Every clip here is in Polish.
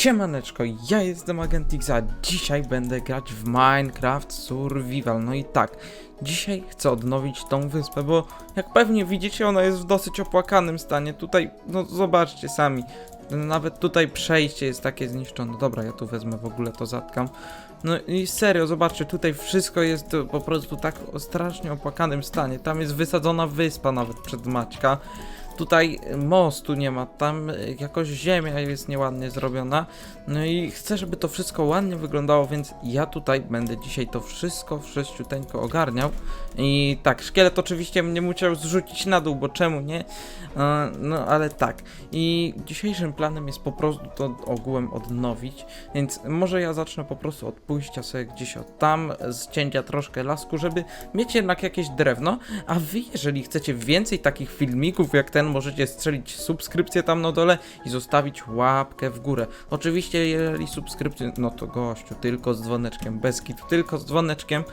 Siemaneczko, ja jestem Agent a dzisiaj będę grać w Minecraft Survival. No i tak, dzisiaj chcę odnowić tą wyspę, bo jak pewnie widzicie, ona jest w dosyć opłakanym stanie. Tutaj, no zobaczcie sami, nawet tutaj przejście jest takie zniszczone. Dobra, ja tu wezmę w ogóle to zatkam. No i serio, zobaczcie, tutaj wszystko jest po prostu tak o strasznie opłakanym stanie. Tam jest wysadzona wyspa nawet przed Maćka. Tutaj mostu nie ma, tam jakoś ziemia jest nieładnie zrobiona. No i chcę, żeby to wszystko ładnie wyglądało, więc ja tutaj będę dzisiaj to wszystko wszyściuteńko ogarniał. I tak, szkielet oczywiście mnie musiał zrzucić na dół, bo czemu nie? E, No ale tak. I dzisiejszym planem jest po prostu to ogółem odnowić, więc może ja zacznę po prostu od pójścia sobie gdzieś od tam, z cięcia troszkę lasku, żeby mieć jednak jakieś drewno, a wy jeżeli chcecie więcej takich filmików jak ten, możecie strzelić subskrypcję tam na dole i zostawić łapkę w górę. Oczywiście jeżeli subskrypcję, no to gościu, tylko z dzwoneczkiem, bez kitu, tylko z dzwoneczkiem,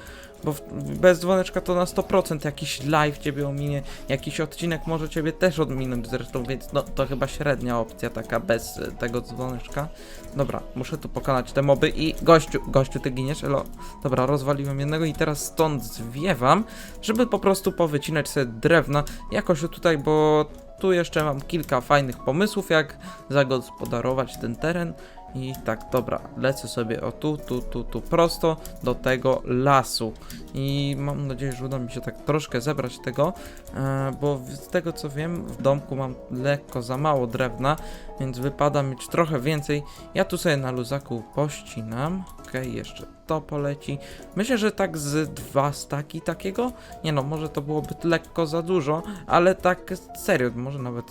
bo bez dzwoneczka to na 100% jakiś live ciebie ominie, jakiś odcinek może ciebie też odminąć zresztą, więc no to chyba średnia opcja taka bez e, tego dzwoneczka. Dobra, muszę tu pokonać te moby i gościu, gościu ty giniesz, elo. Dobra, rozwaliłem jednego i teraz stąd zwiewam, żeby po prostu powycinać sobie drewna jakoś tutaj, bo tu jeszcze mam kilka fajnych pomysłów, jak zagospodarować ten teren. I tak, dobra, lecę sobie o tu, tu, tu, tu, prosto do tego lasu. I mam nadzieję, że uda mi się tak troszkę zebrać tego, e, bo z tego co wiem, w domku mam lekko za mało drewna, więc wypada mieć trochę więcej. Ja tu sobie na luzaku pościnam. Okej, jeszcze to poleci. Myślę, że tak z dwa staki takiego. Nie no, może to byłoby lekko za dużo, ale tak serio, może nawet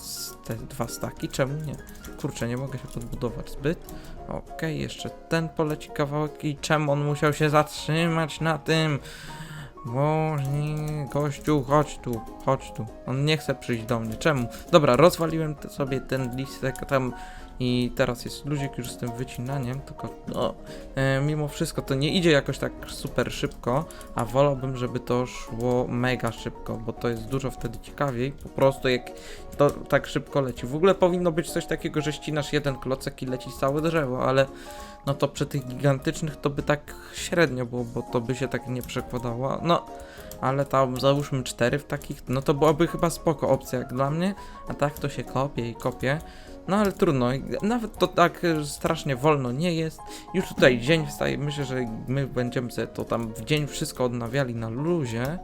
te dwa staki, czemu nie? Kurczę, nie mogę się podbudować zbyt. Okej, jeszcze ten poleci kawałek i czemu on musiał się zatrzymać na tym? Boże, gościu, chodź tu, chodź tu. On nie chce przyjść do mnie. Czemu? Dobra, rozwaliłem te- sobie ten listek tam i teraz jest luzik już z tym wycinaniem, tylko no, e, mimo wszystko to nie idzie jakoś tak super szybko, a wolałbym, żeby to szło mega szybko, bo to jest dużo wtedy ciekawiej, po prostu jak to tak szybko leci. W ogóle powinno być coś takiego, że ścinasz jeden klocek i leci całe drzewo, ale no to przy tych gigantycznych to by tak średnio było, bo to by się tak nie przekładało. No, ale tam załóżmy cztery w takich, no to byłaby chyba spoko opcja jak dla mnie, a tak to się kopie i kopie. No ale trudno, nawet to tak e, strasznie wolno nie jest. Już tutaj dzień wstaje, myślę, że my będziemy sobie to tam w dzień wszystko odnawiali na luzie.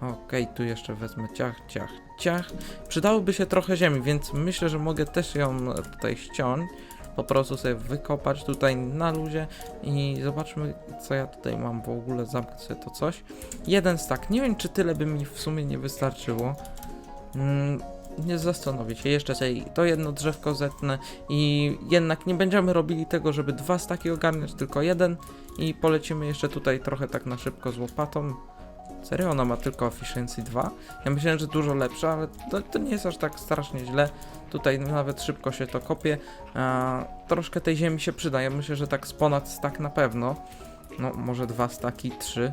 Okej, tu jeszcze wezmę ciach, ciach, ciach. Przydałoby się trochę ziemi, więc myślę, że mogę też ją tutaj ściąć. Po prostu sobie wykopać tutaj na luzie i zobaczmy co ja tutaj mam w ogóle, zamknę sobie to coś. Jeden stack, nie wiem czy tyle by mi w sumie nie wystarczyło. Mm, nie zastanowię się, jeszcze sobie to jedno drzewko zetnę i jednak nie będziemy robili tego, żeby dwa staki ogarniać, tylko jeden i polecimy jeszcze tutaj trochę tak na szybko z łopatą. Serio, ona ma tylko efficiency 2? Ja myślałem, że dużo lepsza, ale to, to nie jest aż tak strasznie źle. Tutaj nawet szybko się to kopie. Troszkę tej ziemi się przyda. Ja myślę, że tak z ponad stak na pewno. No, może dwa staki, trzy.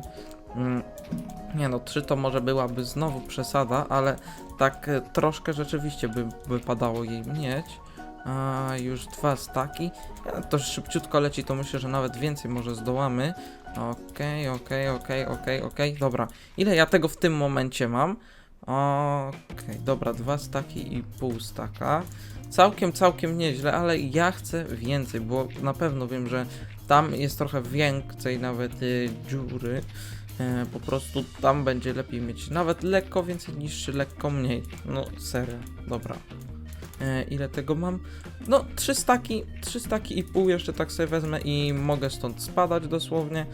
Mm, nie no, trzy to może byłaby znowu przesada, ale tak e, troszkę rzeczywiście by wypadało jej mieć. A, już dwa staki. Ja, to szybciutko leci, to myślę, że nawet więcej może zdołamy. Okej, okej, okej, okej, okej, dobra. Ile ja tego w tym momencie mam? Okej, dobra, dwa staki i pół staka. Całkiem, całkiem nieźle, ale ja chcę więcej, bo na pewno wiem, że tam jest trochę więcej nawet y, dziury. E, po prostu tam będzie lepiej mieć nawet lekko więcej niż lekko mniej. No serio, dobra. E, ile tego mam? No, trzy staki, trzy staki i pół jeszcze tak sobie wezmę i mogę stąd spadać dosłownie.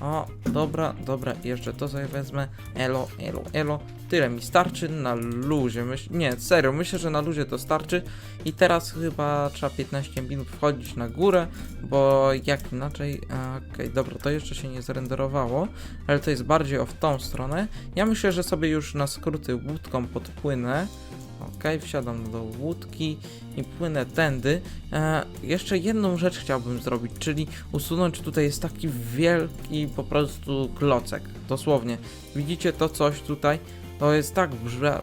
O, dobra, dobra, jeszcze to sobie wezmę. Elo, elo, elo. Tyle mi starczy na luzie. Nie, serio, myślę, że na luzie to starczy. I teraz chyba trzeba 15 minut wchodzić na górę, bo jak inaczej. Okej, dobra, to jeszcze się nie zrenderowało, ale to jest bardziej o w tą stronę. Ja myślę, że sobie już na skróty łódką podpłynę. Okej, wsiadam do łódki i płynę tędy. E, jeszcze jedną rzecz chciałbym zrobić, czyli usunąć tutaj jest taki wielki po prostu klocek. Dosłownie. Widzicie to coś tutaj? To jest tak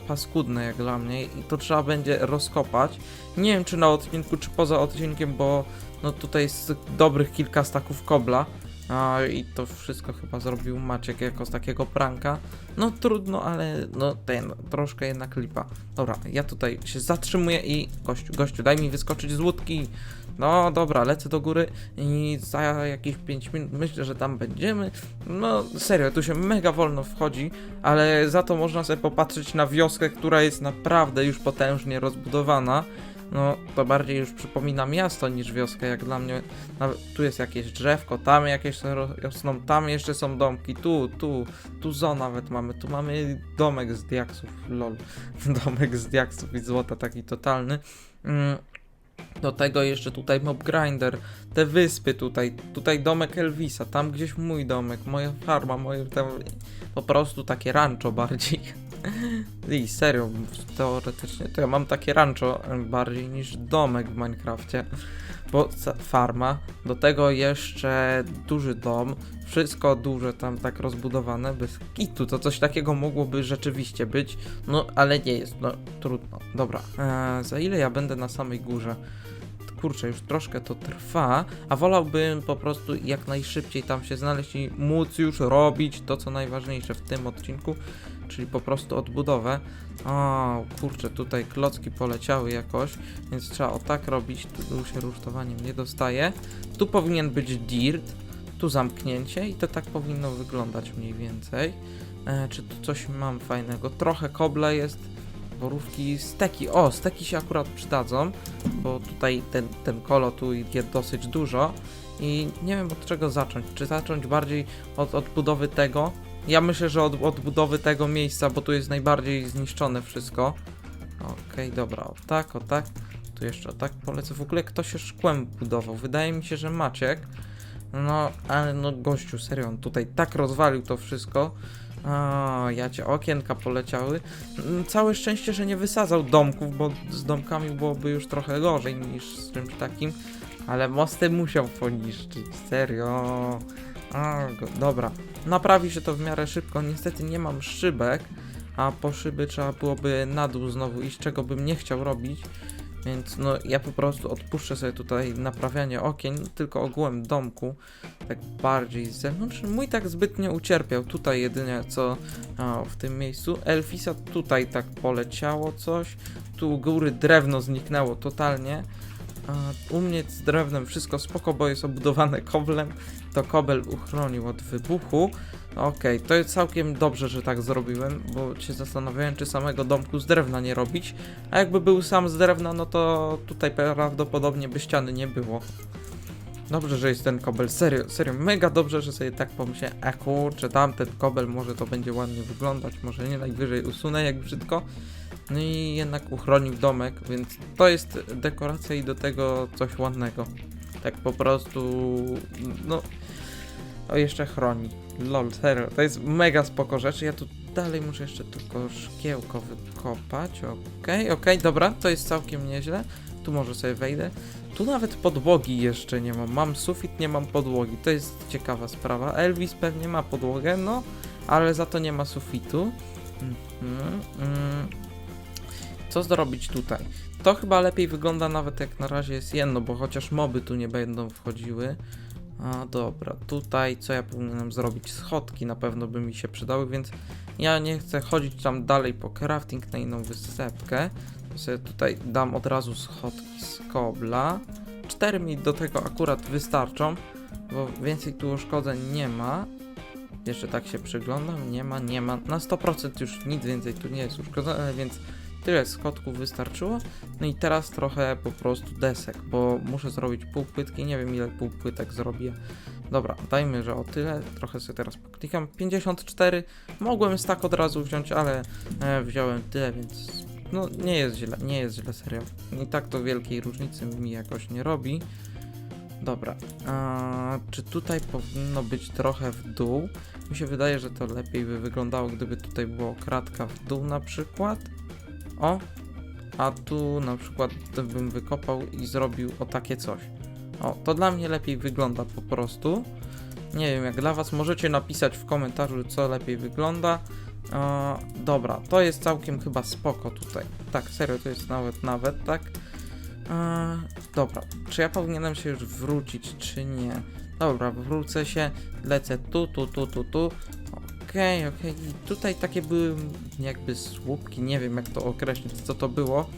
paskudne jak dla mnie i to trzeba będzie rozkopać. Nie wiem czy na odcinku, czy poza odcinkiem, bo no tutaj jest dobrych kilka staków kobla. A, I to wszystko chyba zrobił Maciek jako z takiego pranka. No trudno, ale no ten, troszkę jednak lipa. Dobra, ja tutaj się zatrzymuję i gościu, gościu, daj mi wyskoczyć z łódki. No dobra, lecę do góry i za jakieś 5 minut myślę, że tam będziemy. No serio, tu się mega wolno wchodzi, ale za to można sobie popatrzeć na wioskę, która jest naprawdę już potężnie rozbudowana. No, to bardziej już przypomina miasto niż wioskę, jak dla mnie. Nawet tu jest jakieś drzewko, tam jakieś ro- rosną, tam jeszcze są domki, tu, tu, tu zo nawet mamy, tu mamy domek z diaksów, lol. Domek z diaksów i złota, taki totalny. Mm. Do tego jeszcze tutaj mob grinder, te wyspy tutaj, tutaj domek Elvisa, tam gdzieś mój domek, moja farma, moje tam po prostu takie rancho bardziej. I serio, teoretycznie to ja mam takie rancho bardziej niż domek w Minecrafcie. Bo farma, do tego jeszcze duży dom, wszystko duże tam tak rozbudowane, bez kitu, to coś takiego mogłoby rzeczywiście być, no ale nie jest, no trudno. Dobra, eee, za ile ja będę na samej górze? Kurczę, już troszkę to trwa, a wolałbym po prostu jak najszybciej tam się znaleźć i móc już robić to, co najważniejsze w tym odcinku, czyli po prostu odbudowę. O, kurczę, tutaj klocki poleciały jakoś, więc trzeba o tak robić, tu się rusztowaniem nie dostaje. Tu powinien być dirt, tu zamknięcie i to tak powinno wyglądać mniej więcej. E, czy tu coś mam fajnego? Trochę kobla jest, borówki, steki. O, steki się akurat przydadzą, bo tutaj ten, ten kolo tu jest dosyć dużo i nie wiem od czego zacząć. Czy zacząć bardziej od odbudowy tego? Ja myślę, że od odbudowy tego miejsca, bo tu jest najbardziej zniszczone wszystko. Okej, dobra, o tak, o tak. Tu jeszcze o tak polecę. W ogóle kto się szkłem budował? Wydaje mi się, że Maciek. No, ale no gościu, serio, on tutaj tak rozwalił to wszystko. A, ja cię okienka poleciały. Mm, Całe szczęście, że nie wysadzał domków, bo z domkami byłoby już trochę gorzej niż z czymś takim. Ale mosty musiał poniszczyć, serio. Go, dobra. Naprawi się to w miarę szybko. Niestety nie mam szybek, a po szyby trzeba byłoby na dół znowu iść, czego bym nie chciał robić. Więc no ja po prostu odpuszczę sobie tutaj naprawianie okien, tylko ogółem domku, tak bardziej z zewnątrz. Mój tak zbyt nie ucierpiał, tutaj jedynie co o, w tym miejscu. Elfisa tutaj tak poleciało coś, tu góry drewno zniknęło totalnie. U mnie z drewnem wszystko spoko, bo jest obudowane koblem, to kobel uchronił od wybuchu. Okej, to jest całkiem dobrze, że tak zrobiłem, bo się zastanawiałem, czy samego domku z drewna nie robić. A jakby był sam z drewna, no to tutaj prawdopodobnie by ściany nie było. Dobrze, że jest ten kobel, serio, serio, mega dobrze, że sobie tak pomyślałem, a kurczę, tamten kobel, może to będzie ładnie wyglądać, może nie, najwyżej usunę jak brzydko. No i jednak uchronił domek, więc to jest dekoracja i do tego coś ładnego. Tak po prostu, no, o jeszcze chroni. Lol, serio, to jest mega spoko rzecz. Ja tu dalej muszę jeszcze tylko szkiełko wykopać. Okej, okej, dobra, to jest całkiem nieźle. Tu może sobie wejdę. Tu nawet podłogi jeszcze nie mam. Mam sufit, nie mam podłogi. To jest ciekawa sprawa. Elvis pewnie ma podłogę, no, ale za to nie ma sufitu. Mhm, mm. Co zrobić tutaj? To chyba lepiej wygląda nawet jak na razie jest jedno, bo chociaż moby tu nie będą wchodziły. A dobra, tutaj co ja powinienem zrobić? Schodki na pewno by mi się przydały, więc ja nie chcę chodzić tam dalej po crafting na inną wysepkę. To sobie tutaj dam od razu schodki z kobla. Cztery mi do tego akurat wystarczą, bo więcej tu uszkodzeń nie ma. Jeszcze tak się przyglądam, nie ma, nie ma. Na 100% już nic więcej tu nie jest uszkodzone, więc tyle schodków wystarczyło. No i teraz trochę po prostu desek, bo muszę zrobić półpłytki, nie wiem ile półpłytek zrobię. Dobra, dajmy, że o tyle, trochę sobie teraz poklikam. 54, mogłem tak od razu wziąć, ale e, wziąłem tyle, więc no nie jest źle, nie jest źle, serio. I tak to wielkiej różnicy mi jakoś nie robi. Dobra, czy tutaj powinno być trochę w dół? Mi się wydaje, że to lepiej by wyglądało, gdyby tutaj było kratka w dół na przykład. O, a tu na przykład bym wykopał i zrobił o takie coś. O, to dla mnie lepiej wygląda po prostu. Nie wiem jak dla was, możecie napisać w komentarzu co lepiej wygląda. E, dobra, to jest całkiem chyba spoko tutaj. Tak, serio, to jest nawet, nawet, tak. Eee, dobra, czy ja powinienem się już wrócić, czy nie? Dobra, wrócę się, lecę tu, tu, tu, tu, tu. Okej, okej. Tutaj takie były jakby słupki, nie wiem jak to określić, co to było.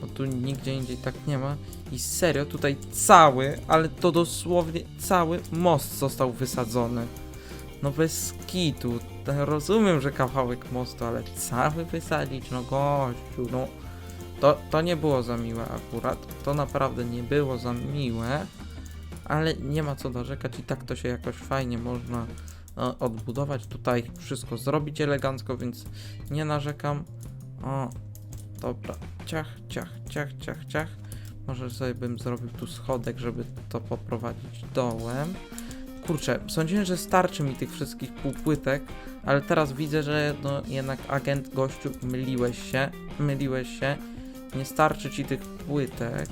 Bo tu nigdzie indziej tak nie ma. I serio, tutaj cały, ale to dosłownie cały most został wysadzony. No bez kitu. Rozumiem, że kawałek mostu, ale cały wysadzić, no gościu, no. To, to nie było za miłe akurat. To naprawdę nie było za miłe. Ale nie ma co narzekać i tak to się jakoś fajnie można odbudować. Tutaj wszystko zrobić elegancko, więc nie narzekam. O, dobra. Ciach, ciach, ciach, ciach, ciach. Może sobie bym zrobił tu schodek, żeby to poprowadzić dołem. Kurczę, sądziłem, że starczy mi tych wszystkich półpłytek, ale teraz widzę, że no jednak agent gościu myliłeś się, myliłeś się. Nie starczy ci tych płytek.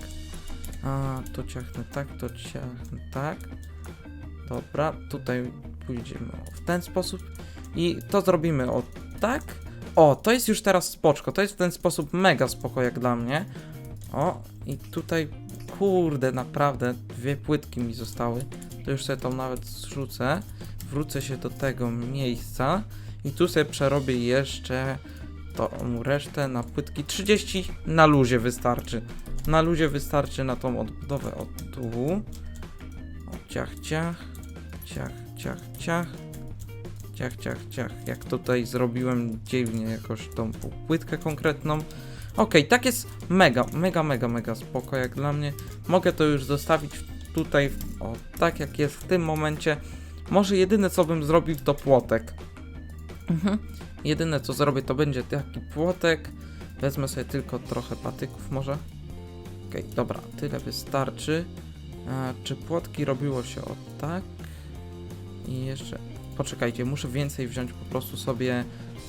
A, to ciachnę tak, to ciachnę tak. Dobra, tutaj pójdziemy w ten sposób i to zrobimy o tak. O, to jest już teraz spoczko, to jest w ten sposób mega spoko jak dla mnie. O, i tutaj, kurde, naprawdę, dwie płytki mi zostały. To już sobie tą nawet zrzucę. Wrócę się do tego miejsca i tu sobie przerobię jeszcze tą resztę na płytki. 30 na luzie wystarczy. Na luzie wystarczy na tą odbudowę od tu. O, ciach, ciach, ciach, ciach, ciach. Ciach, ciach, ciach. Jak tutaj zrobiłem dziwnie jakoś tą płytkę konkretną. Okej, tak jest mega, mega, mega, mega spoko jak dla mnie. Mogę to już zostawić tutaj, o tak jak jest w tym momencie. Może jedyne co bym zrobił to płotek. Mhm. Jedyne co zrobię to będzie taki płotek. Wezmę sobie tylko trochę patyków może. Okej, dobra, tyle wystarczy. A, czy płotki robiło się o tak? I jeszcze... Poczekajcie, muszę więcej wziąć po prostu sobie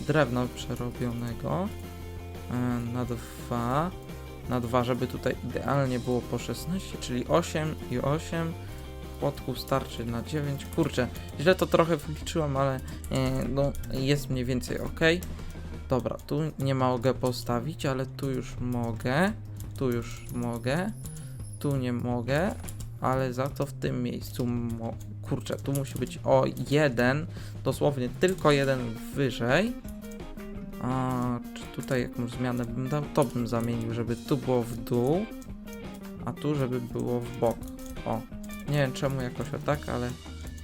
drewna przerobionego. E, na dwa. Na dwa, żeby tutaj idealnie było po 16, czyli 8 i 8. Płotków starczy na 9. Kurczę, źle to trochę wyliczyłem, ale e, no, jest mniej więcej ok. Dobra, tu nie mogę postawić, ale tu już mogę. Tu już mogę. Tu nie mogę, ale za to w tym miejscu mo kurczę, tu musi być o jeden, dosłownie tylko jeden wyżej. A czy tutaj jakąś zmianę bym dał? To bym zamienił, żeby tu było w dół, a tu żeby było w bok. O, nie wiem czemu jakoś o tak, ale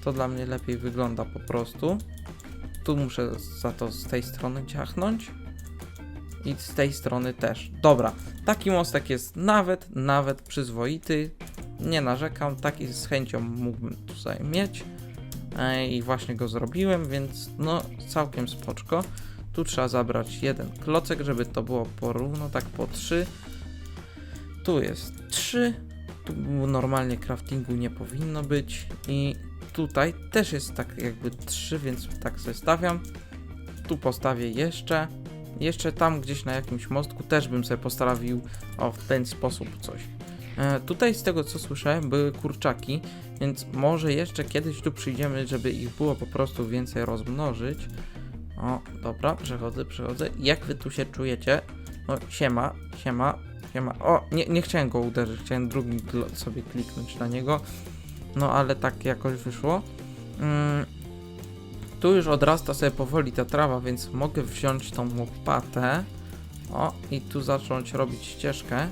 to dla mnie lepiej wygląda po prostu. Tu muszę za to z tej strony ciachnąć. I z tej strony też. Dobra, taki mostek jest nawet, nawet przyzwoity. Nie narzekam, taki z chęcią mógłbym tutaj mieć. E, I właśnie go zrobiłem, więc no całkiem spoczko. Tu trzeba zabrać jeden klocek, żeby to było porówno, tak po 3. Tu jest 3. Tu normalnie craftingu nie powinno być. I tutaj też jest tak jakby 3, więc tak zestawiam. Tu postawię jeszcze. Jeszcze tam gdzieś na jakimś mostku też bym sobie postawił o w ten sposób coś. E, tutaj z tego co słyszałem były kurczaki, więc może jeszcze kiedyś tu przyjdziemy, żeby ich było po prostu więcej rozmnożyć. O, dobra, przechodzę, przechodzę. Jak wy tu się czujecie? O, siema, siema, siema. O, nie, nie chciałem go uderzyć, chciałem drugi sobie kliknąć na niego. No, ale tak jakoś wyszło. Mm, tu już odrasta sobie powoli ta trawa, więc mogę wziąć tą łopatę. O, i tu zacząć robić ścieżkę.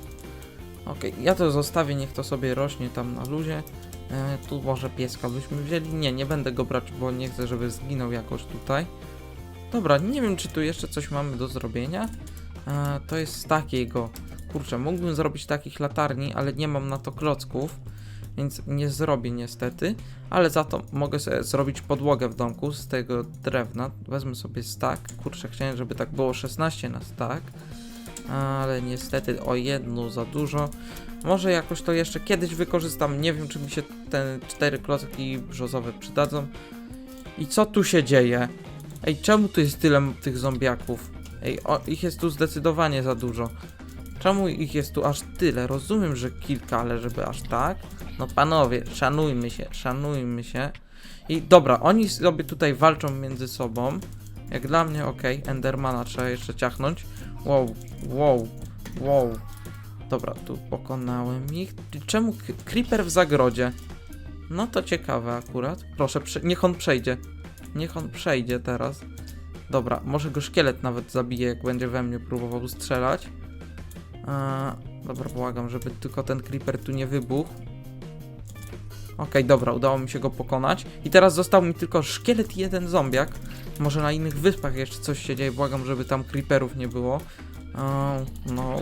Okej, ja to zostawię, niech to sobie rośnie tam na luzie. E, tu może pieska byśmy wzięli. Nie, nie będę go brać, bo nie chcę, żeby zginął jakoś tutaj. Dobra, nie wiem, czy tu jeszcze coś mamy do zrobienia. E, to jest z takiego. Kurczę, mógłbym zrobić takich latarni, ale nie mam na to klocków, więc nie zrobię niestety. Ale za to mogę sobie zrobić podłogę w domku z tego drewna. Wezmę sobie stack. Kurczę, chciałem, żeby tak było 16 na stack. Ale niestety o jedną za dużo. Może jakoś to jeszcze kiedyś wykorzystam. Nie wiem, czy mi się te cztery klocki brzozowe przydadzą. I co tu się dzieje? Ej, czemu tu jest tyle tych zombiaków? Ej, o, ich jest tu zdecydowanie za dużo. Czemu ich jest tu aż tyle? Rozumiem, że kilka, ale żeby aż tak? No panowie, szanujmy się, szanujmy się. I dobra, oni sobie tutaj walczą między sobą. Jak dla mnie, okej, Endermana trzeba jeszcze ciachnąć. Wow, wow, wow, Dobra, tu pokonałem ich. Czemu creeper w zagrodzie? No to ciekawe akurat. Proszę, niech on przejdzie. Niech on przejdzie teraz. Dobra, może go szkielet nawet zabije, jak będzie we mnie próbował strzelać. A, dobra, błagam, żeby tylko ten creeper tu nie wybuchł. Okej, dobra, udało mi się go pokonać. I teraz został mi tylko szkielet i jeden zombiak. Może na innych wyspach jeszcze coś się dzieje. Błagam, żeby tam creeperów nie było. O, no.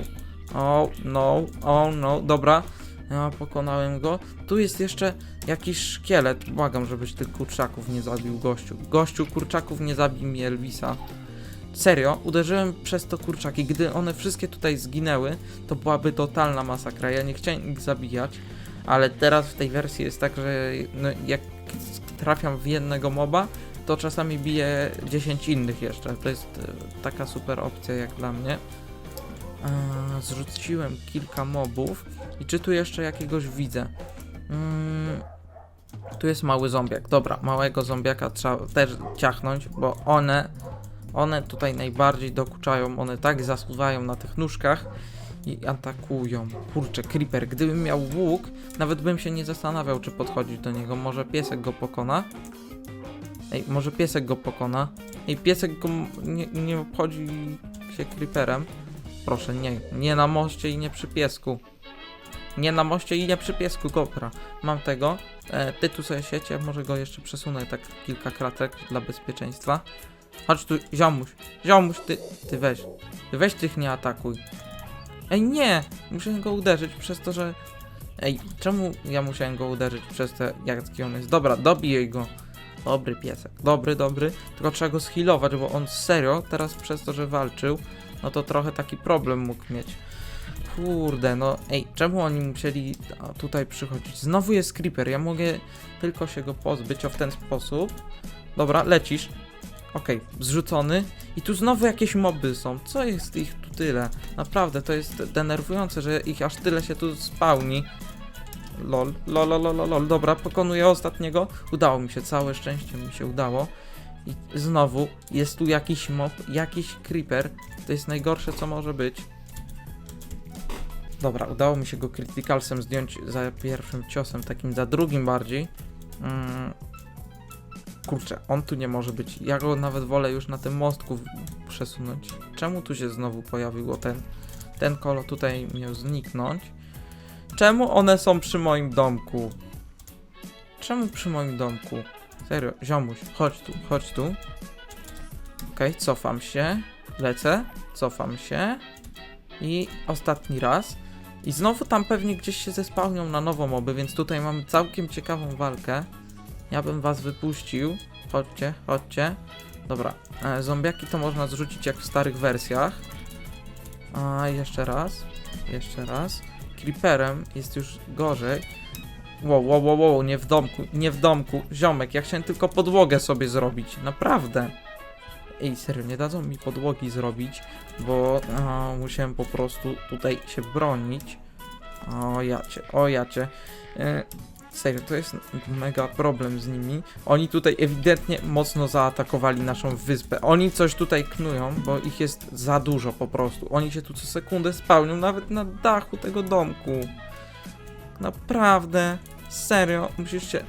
O, no. O, no. Dobra. Ja pokonałem go. Tu jest jeszcze jakiś szkielet. Błagam, żebyś tych kurczaków nie zabił, gościu. Gościu, kurczaków nie zabij mi Elvisa. Serio, uderzyłem przez to kurczaki. Gdy one wszystkie tutaj zginęły, to byłaby totalna masakra. Ja nie chciałem ich zabijać, ale teraz w tej wersji jest tak, że no, jak trafiam w jednego moba, to czasami bije 10 innych jeszcze. To jest e, taka super opcja jak dla mnie. Eee, zrzuciłem kilka mobów i czy tu jeszcze jakiegoś widzę? Mm, tu jest mały zombiak. Dobra, małego zombiaka trzeba też ciachnąć, bo one, one tutaj najbardziej dokuczają. One tak zasuwają na tych nóżkach i atakują. Kurczę, creeper. Gdybym miał łuk, nawet bym się nie zastanawiał, czy podchodzić do niego. Może piesek go pokona? Ej, może piesek go pokona? Ej, piesek go nie, nie obchodzi się creeperem. Proszę, nie, nie na moście i nie przy piesku. Nie na moście i nie przy piesku, dobra. Mam tego. E, ty tu sobie siecie, może go jeszcze przesunę tak kilka kratek dla bezpieczeństwa. Chodź tu, ziomuś, ziomuś, ty, ty weź. Ty weź tych nie atakuj. Ej, nie! Muszę go uderzyć przez to, że... Ej, czemu ja musiałem go uderzyć przez te, jaki on jest? Dobra, dobiję go. Dobry piesek, dobry, dobry. Tylko trzeba go schilować, bo on serio, teraz przez to, że walczył, no to trochę taki problem mógł mieć. Kurde, no ej, czemu oni musieli tutaj przychodzić? Znowu jest creeper, ja mogę tylko się go pozbyć o w ten sposób. Dobra, lecisz. Okej, zrzucony. I tu znowu jakieś moby są. Co jest ich tu tyle? Naprawdę, to jest denerwujące, że ich aż tyle się tu spawni. Lol, lol, lol, lol, lol. Dobra, pokonuję ostatniego. Udało mi się, całe szczęście mi się udało. I znowu jest tu jakiś mob, jakiś creeper. To jest najgorsze, co może być. Dobra, udało mi się go criticalsem zdjąć za pierwszym ciosem, takim za drugim bardziej. Mm. Kurczę, on tu nie może być. Ja go nawet wolę już na tym mostku przesunąć. Czemu tu się znowu pojawiło ten, ten kolo tutaj miał zniknąć? Czemu one są przy moim domku? Czemu przy moim domku? Serio, ziomuś, chodź tu, chodź tu. Okej, cofam się, lecę, cofam się i ostatni raz. I znowu tam pewnie gdzieś się zespałnią na nowo moby, więc tutaj mamy całkiem ciekawą walkę. Ja bym was wypuścił. Chodźcie, chodźcie. Dobra, e, zombiaki to można zrzucić jak w starych wersjach. A jeszcze raz, jeszcze raz. Creeperem jest już gorzej. Wow, wow, wow, wow, nie w domku, nie w domku. Ziomek, ja chciałem tylko podłogę sobie zrobić, naprawdę. Ej, serio, nie dadzą mi podłogi zrobić, bo a, musiałem po prostu tutaj się bronić. O jacie, o jacie. E, serio, to jest mega problem z nimi. Oni tutaj ewidentnie mocno zaatakowali naszą wyspę. Oni coś tutaj knują, bo ich jest za dużo po prostu. Oni się tu co sekundę spełnią, nawet na dachu tego domku. Naprawdę, serio, musisz się...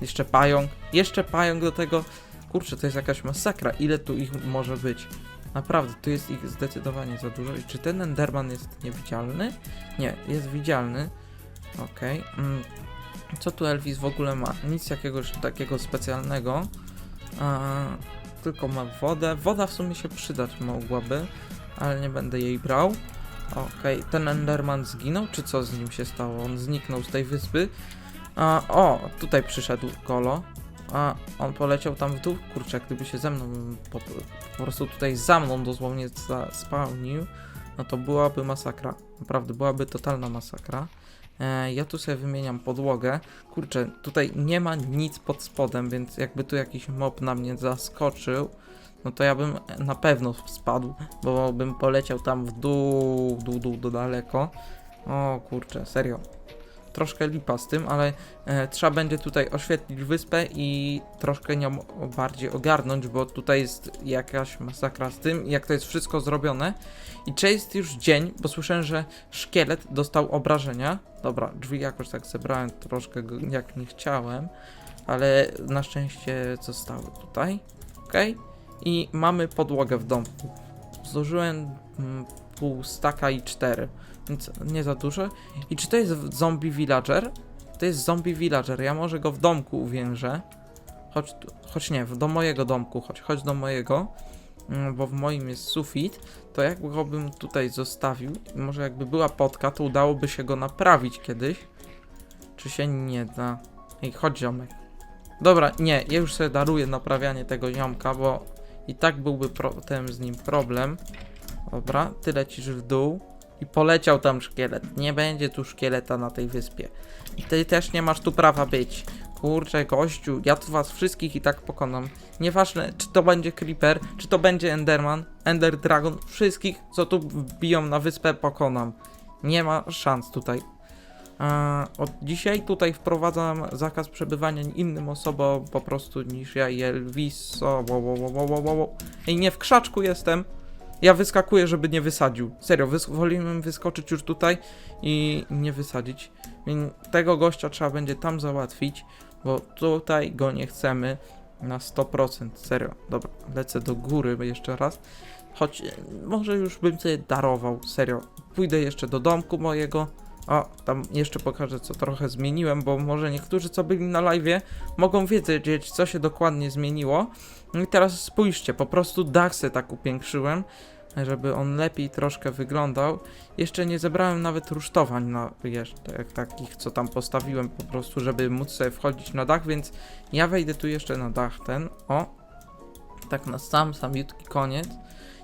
Jeszcze pająk, jeszcze pająk do tego. Kurczę, to jest jakaś masakra. Ile tu ich może być? Naprawdę, tu jest ich zdecydowanie za dużo. I czy ten Enderman jest niewidzialny? Nie, jest widzialny. Okej. Mm. Co tu Elvis w ogóle ma? Nic jakiegoś takiego specjalnego. Tylko ma wodę. Woda w sumie się przydać mogłaby, ale nie będę jej brał. Okej, ten Enderman zginął, czy co z nim się stało? On zniknął z tej wyspy. A, o, tutaj przyszedł Kolo. A, on poleciał tam w dół. Kurczę, gdyby się ze mną po, po prostu tutaj za mną dosłownie spawnił, no to byłaby masakra. Naprawdę, byłaby totalna masakra. E, ja tu sobie wymieniam podłogę. Kurczę, tutaj nie ma nic pod spodem, więc jakby tu jakiś mob na mnie zaskoczył, no to ja bym na pewno spadł, bo bym poleciał tam w dół, dół, dół, do daleko. O kurczę, serio. Troszkę lipa z tym, ale e, trzeba będzie tutaj oświetlić wyspę i troszkę nią bardziej ogarnąć, bo tutaj jest jakaś masakra z tym, jak to jest wszystko zrobione. I czy jest już dzień, bo słyszałem, że szkielet dostał obrażenia. Dobra, drzwi jakoś tak zebrałem troszkę jak nie chciałem, ale na szczęście zostały tutaj. Ok? I mamy podłogę w domku. Zdążyłem mm, pół staka i cztery, więc nie za dużo. I czy to jest zombie villager? To jest zombie villager. Ja może go w domku uwiężę. Chodź, chodź nie, do mojego domku, chodź, chodź do mojego, mm, bo w moim jest sufit. To jak go bym tutaj zostawił, może jakby była potka, to udałoby się go naprawić kiedyś. Czy się nie da? Ej, chodź ziomek. Dobra, nie, ja już sobie daruję naprawianie tego ziomka, bo i tak byłby potem z nim problem. Dobra, ty lecisz w dół i poleciał tam szkielet. Nie będzie tu szkieleta na tej wyspie. I ty też nie masz tu prawa być. Kurczę, gościu, ja tu was wszystkich i tak pokonam. Nieważne, czy to będzie Creeper, czy to będzie Enderman, Ender Dragon, wszystkich, co tu wbiją na wyspę, pokonam. Nie ma szans tutaj. A, od dzisiaj tutaj wprowadzam zakaz przebywania innym osobom po prostu niż ja i. Wo, wo, wo, wo, wo, wo, wo. Ej, nie w krzaczku jestem. Ja wyskakuję, żeby nie wysadził. Serio, wys wolimy wyskoczyć już tutaj i nie wysadzić. Tego gościa trzeba będzie tam załatwić, bo tutaj go nie chcemy na 100%. Serio. Dobra, lecę do góry jeszcze raz. Choć e, może już bym sobie darował. Serio. Pójdę jeszcze do domku mojego. O, tam jeszcze pokażę, co trochę zmieniłem, bo może niektórzy, co byli na live, mogą wiedzieć, co się dokładnie zmieniło. No i teraz spójrzcie, po prostu dach se tak upiększyłem, żeby on lepiej troszkę wyglądał. Jeszcze nie zebrałem nawet rusztowań na takich, co tam postawiłem po prostu, żeby móc sobie wchodzić na dach, więc ja wejdę tu jeszcze na dach ten. O, tak na sam, samiutki koniec.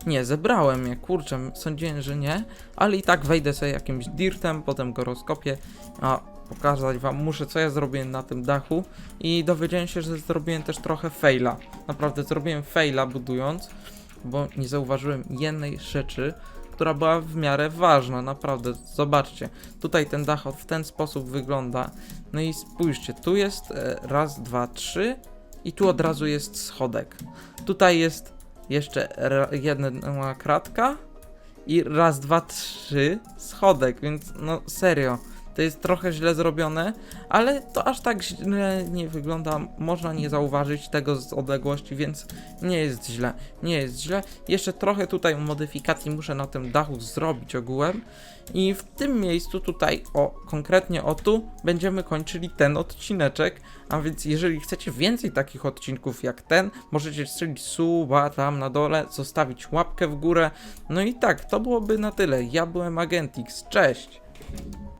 Nie, zebrałem je, kurczę, sądziłem, że nie, ale i tak wejdę sobie jakimś dirtem, potem go rozkopię, a pokazać wam muszę, co ja zrobiłem na tym dachu. I dowiedziałem się, że zrobiłem też trochę faila. Naprawdę zrobiłem faila budując, bo nie zauważyłem jednej rzeczy, która była w miarę ważna, naprawdę, zobaczcie, tutaj ten dach w ten sposób wygląda, no i spójrzcie, tu jest e, raz, dwa, trzy i tu od razu jest schodek. Tutaj jest jeszcze jedna kratka i raz, dwa, trzy schodek, więc no serio, to jest trochę źle zrobione, ale to aż tak źle nie wygląda, można nie zauważyć tego z odległości, więc nie jest źle, nie jest źle. Jeszcze trochę tutaj modyfikacji muszę na tym dachu zrobić ogółem i w tym miejscu tutaj, o konkretnie o tu, będziemy kończyli ten odcineczek, a więc jeżeli chcecie więcej takich odcinków jak ten, możecie strzelić suba tam na dole, zostawić łapkę w górę. No i tak, to byłoby na tyle. Ja byłem Agentix, cześć!